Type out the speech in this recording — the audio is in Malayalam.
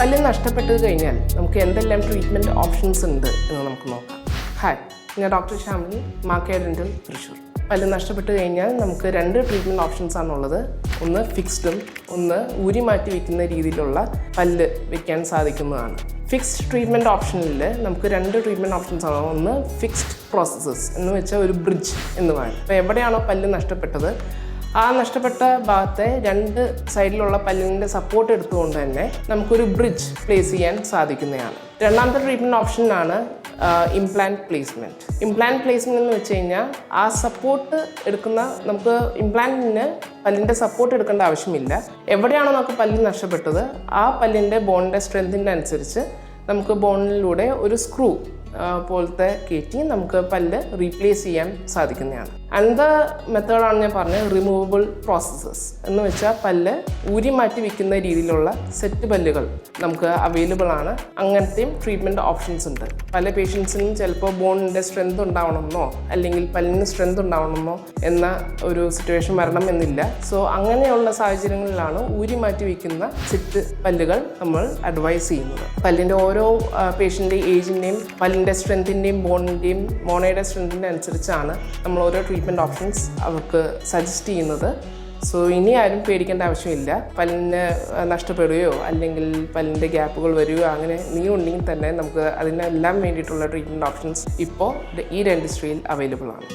പല്ല് നഷ്ടപ്പെട്ടു കഴിഞ്ഞാൽ നമുക്ക് എന്തെല്ലാം ട്രീറ്റ്മെന്റ് ഓപ്ഷൻസ് ഉണ്ട് എന്ന് നമുക്ക് നോക്കാം. ഹായ് ഞാൻ ഡോക്ടർ ശ്യാമിനി മാക്കേ ഡെന്റൽ തൃശ്ശൂർ. പല്ല് നഷ്ടപ്പെട്ട് കഴിഞ്ഞാൽ നമുക്ക് രണ്ട് ട്രീറ്റ്മെന്റ് ഓപ്ഷൻസ് ആണുള്ളത്. ഒന്ന് ഫിക്സ്ഡും ഒന്ന് ഊരി മാറ്റി വയ്ക്കുന്ന രീതിയിലുള്ള പല്ല് വയ്ക്കാൻ സാധിക്കുന്നതാണ്. ഫിക്സ്ഡ് ട്രീറ്റ്മെന്റ് ഓപ്ഷനിൽ നമുക്ക് രണ്ട് ട്രീറ്റ്മെന്റ് ഓപ്ഷൻസ് ആണ്. ഒന്ന് ഫിക്സ്ഡ് പ്രോസസ്സസ് എന്ന് വെച്ചാൽ ഒരു ബ്രിഡ്ജ് എന്ന് പറയും അപ്പോൾ എവിടെയാണോ പല്ല് നഷ്ടപ്പെട്ടത്? ആ നഷ്ടപ്പെട്ട ഭാഗത്തെ രണ്ട് സൈഡിലുള്ള പല്ലിന്റെ സപ്പോർട്ട് എടുത്തുകൊണ്ട് തന്നെ നമുക്കൊരു ബ്രിഡ്ജ് പ്ലേസ് ചെയ്യാൻ സാധിക്കുന്നതാണ്. രണ്ടാമത്തെ ട്രീറ്റ്മെന്റ് ഓപ്ഷനാണ് ഇംപ്ലാന്റ് പ്ലേസ്മെന്റ് ഇംപ്ലാന്റ് പ്ലേസ്മെന്റ് എന്ന് വെച്ച് കഴിഞ്ഞാൽ ആ സപ്പോർട്ട് എടുക്കുന്ന നമുക്ക് ഇംപ്ലാന്റിന് പല്ലിന്റെ സപ്പോർട്ട് എടുക്കേണ്ട ആവശ്യമില്ല. എവിടെയാണോ നമുക്ക് പല്ല് നഷ്ടപ്പെട്ടത് ആ പല്ലിന്റെ ബോണിന്റെ സ്ട്രെങ്തിന്റെ അനുസരിച്ച് നമുക്ക് ബോണിലൂടെ ഒരു സ്ക്രൂ പോലത്തെ കയറ്റി നമുക്ക് പല്ല് റീപ്ലേസ് ചെയ്യാൻ സാധിക്കുന്നതാണ്. അന്ത മെത്തേഡാണ് ഞാൻ പറഞ്ഞത് റിമൂവബിൾ പ്രോസസ്സസ് എന്ന് വെച്ചാൽ പല്ല് ഊരി മാറ്റി വെക്കുന്ന രീതിയിലുള്ള സെറ്റ് പല്ലുകൾ നമുക്ക് അവൈലബിൾ ആണ്. അങ്ങനത്തെയും ട്രീറ്റ്മെന്റ് ഓപ്ഷൻസ് ഉണ്ട്. പല പേഷ്യൻസിനും ചിലപ്പോൾ ബോണിന്റെ സ്ട്രെങ്ത് ഉണ്ടാവണമെന്നോ അല്ലെങ്കിൽ പല്ലിന് സ്ട്രെങ്ത് ഉണ്ടാവണമെന്നോ എന്ന ഒരു സിറ്റുവേഷൻ വരണം എന്നില്ല. സോ അങ്ങനെയുള്ള സാഹചര്യങ്ങളിലാണ് ഊരി മാറ്റി വിൽക്കുന്ന സെറ്റ് പല്ലുകൾ നമ്മൾ അഡ്വൈസ് ചെയ്യുന്നത്. പല്ലിന്റെ ഓരോ പേഷ്യന്റെ ഏജിന്റെയും പല്ലിന്റെ സ്ട്രെങ്തിന്റെയും ബോണിന്റെയും മോണയുടെ സ്ട്രെങ്തിന്റെ അനുസരിച്ചാണ് നമ്മൾ ഓരോ ട്രീറ്റ്മെന്റ് ഓപ്ഷൻസ് അവർക്ക് സജസ്റ്റ് ചെയ്യുന്നത്. സോ ഇനി ആരും പേടിക്കേണ്ട ആവശ്യമില്ല. പല്ലിന് നഷ്ടപ്പെടുകയോ അല്ലെങ്കിൽ പല്ലിന്റെ ഗ്യാപ്പുകൾ വരികയോ അങ്ങനെ നീ ഉണ്ടെങ്കിൽ തന്നെ നമുക്ക് അതിനെല്ലാം വേണ്ടിയിട്ടുള്ള ട്രീറ്റ്മെന്റ് ഓപ്ഷൻസ് ഇപ്പോൾ ഈ ഡെന്റിസ്ട്രിയിൽ അവൈലബിൾ ആണ്.